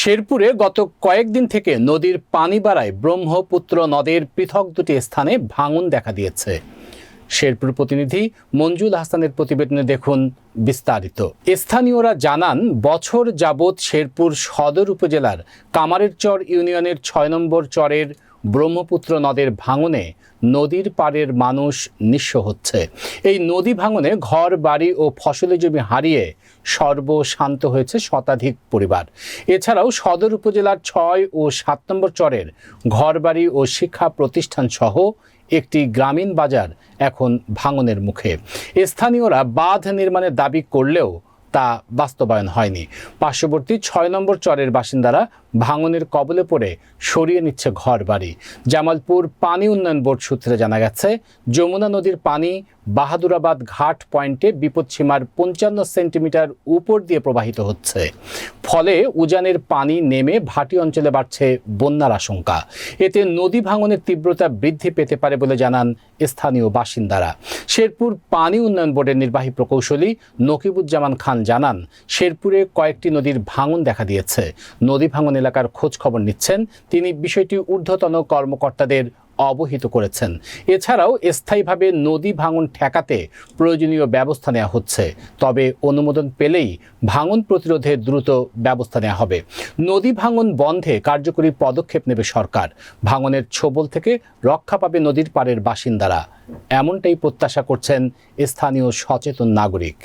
শেরপুরে গত কয়েকদিন থেকে নদীর পানি বাড়ায় ব্রহ্মপুত্র নদের পৃথক দুটি স্থানে ভাঙন দেখা দিয়েছে। শেরপুর প্রতিনিধি মঞ্জুল হাসানের প্রতিবেদনে দেখুন বিস্তারিত। স্থানীয়রা জানান, বছর যাবৎ শেরপুর সদর উপজেলার কামারের চর ইউনিয়নের ছয় নম্বর চরের ব্রহ্মপুত্র নদের ভাঙনে নদীর পাড়ের মানুষ নিঃস্ব হচ্ছে। এই নদী ভাঙনে ঘর, বাড়ি ও ফসলি জমি হারিয়ে সর্বশান্ত হয়েছে শতাধিক পরিবার। এছাড়াও সদর উপজেলার ছয় ও সাত নম্বর চরের ঘরবাড়ি ও শিক্ষা প্রতিষ্ঠান সহ একটি গ্রামীণ বাজার এখন ভাঙনের মুখে। স্থানীয়রা বাঁধ নির্মাণের দাবি করলেও তা বাস্তবায়ন হয়নি। পার্শ্ববর্তী ছয় নম্বর চরের বাসিন্দারা ভাঙনের কবলে পড়ে সরিয়ে নিচ্ছে ঘর বাড়ি জামালপুর পানি উন্নয়ন বোর্ড সূত্রে জানা গেছে, যমুনা নদীর পানি বাহাদুরাবাদ ঘাট পয়েন্টে বিপদসীমার পঞ্চান্ন সেন্টিমিটার উপর দিয়ে প্রবাহিত হচ্ছে। ফলে উজানের পানি নেমে ভাটি অঞ্চলে বাড়ছে বন্যার আশঙ্কা। এতে নদী ভাঙনের তীব্রতা বৃদ্ধি পেতে পারে বলে জানান স্থানীয় বাসিন্দারা। শেরপুর পানি উন্নয়ন বোর্ডের নির্বাহী প্রকৌশলী নকিবুজ্জামান খান জানান, শেরপুরে কয়েকটি নদীর ভাঙন দেখা দিয়েছে। নদী ভাঙন এলাকার খোঁজ খবর নিচ্ছেন। তিনি বিষয়টি ঊর্ধ্বতন কর্মকর্তাদের অবহিত করেছেন। এছাড়াও স্থায়ীভাবে নদী ভাঙন ঠেকাতে প্রয়োজনীয় ব্যবস্থা নেওয়া হচ্ছে। তবে অনুমোদন পেলেই ভাঙন প্রতিরোধে দ্রুত ব্যবস্থা নেওয়া হবে। নদী ভাঙন বন্ধে কার্যকরী পদক্ষেপ নেবে সরকার। ভাঙনের ছোবল থেকে রক্ষা পাবে নদীর পাড়ের বাসিন্দারা। এমনটাই প্রত্যাশা করছেন স্থানীয় সচেতন নাগরিক।